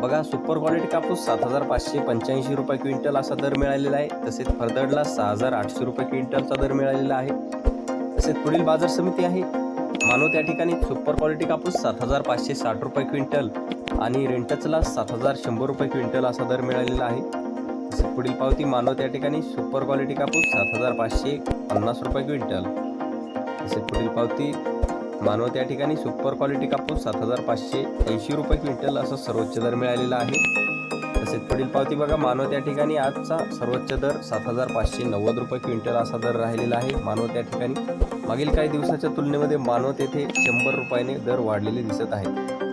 बघा super quality कापूस सात हजार पाचशे पंच्याऐंशी रुपये क्विंटल असा दर मिळालेला आहे. तसेच फरदडला सहा हजार आठशे रुपये क्विंटलचा दर मिळालेला आहे. तसेच पुढील बाजार समिती आहे. मानव त्या ठिकाणी सुपर क्वालिटी कापूस सात हजार पाचशे साठ रुपये क्विंटल आणि रेंटचला सात हजार शंभर रुपये क्विंटल असा दर मिळालेला आहे. तसेच पुढील पावती मानव त्या ठिकाणी सुपर क्वालिटी कापूस सात हजार पाचशे पन्नास रुपये क्विंटल. तसेच पुढील पावती मानवत या ठिकाणी सुपर क्वालिटी कापूस सात हजार पाचशे ऐंशी रुपये क्विंटल असा सर्वोच्च दर मिळालेला आहे. तसेच पुढील पावती बघा मानव त्या ठिकाणी आजचा सर्वोच्च दर सात हजार पाचशे नव्वद रुपये क्विंटल असा दर राहिलेला आहे. मानव त्या ठिकाणी मागील काही दिवसाच्या तुलनेमध्ये मानव येथे शंभर रुपयाने दर वाढलेले दिसत आहेत.